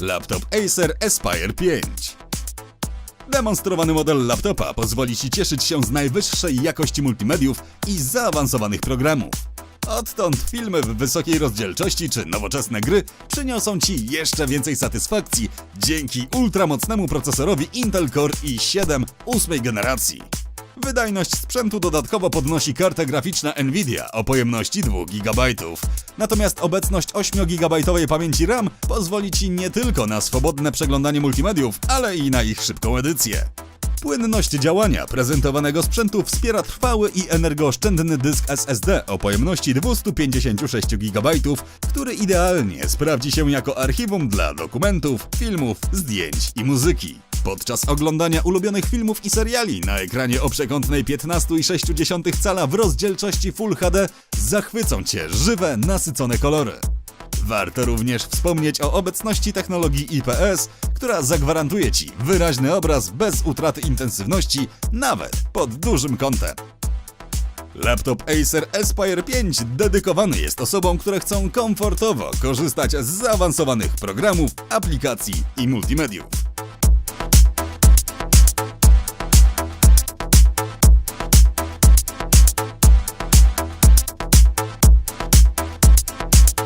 Laptop Acer Aspire 5. Demonstrowany model laptopa pozwoli Ci cieszyć się z najwyższej jakości multimediów i zaawansowanych programów. Odtąd filmy w wysokiej rozdzielczości czy nowoczesne gry przyniosą Ci jeszcze więcej satysfakcji dzięki ultramocnemu procesorowi Intel Core i7 ósmej generacji. Wydajność sprzętu dodatkowo podnosi karta graficzna Nvidia o pojemności 2 GB. Natomiast obecność 8 GB pamięci RAM pozwoli Ci nie tylko na swobodne przeglądanie multimediów, ale i na ich szybką edycję. Płynność działania prezentowanego sprzętu wspiera trwały i energooszczędny dysk SSD o pojemności 256 GB, który idealnie sprawdzi się jako archiwum dla dokumentów, filmów, zdjęć i muzyki. Podczas oglądania ulubionych filmów i seriali na ekranie o przekątnej 15,6 cala w rozdzielczości Full HD zachwycą Cię żywe, nasycone kolory. Warto również wspomnieć o obecności technologii IPS, która zagwarantuje Ci wyraźny obraz bez utraty intensywności, nawet pod dużym kątem. Laptop Acer Aspire 5 dedykowany jest osobom, które chcą komfortowo korzystać z zaawansowanych programów, aplikacji i multimediów.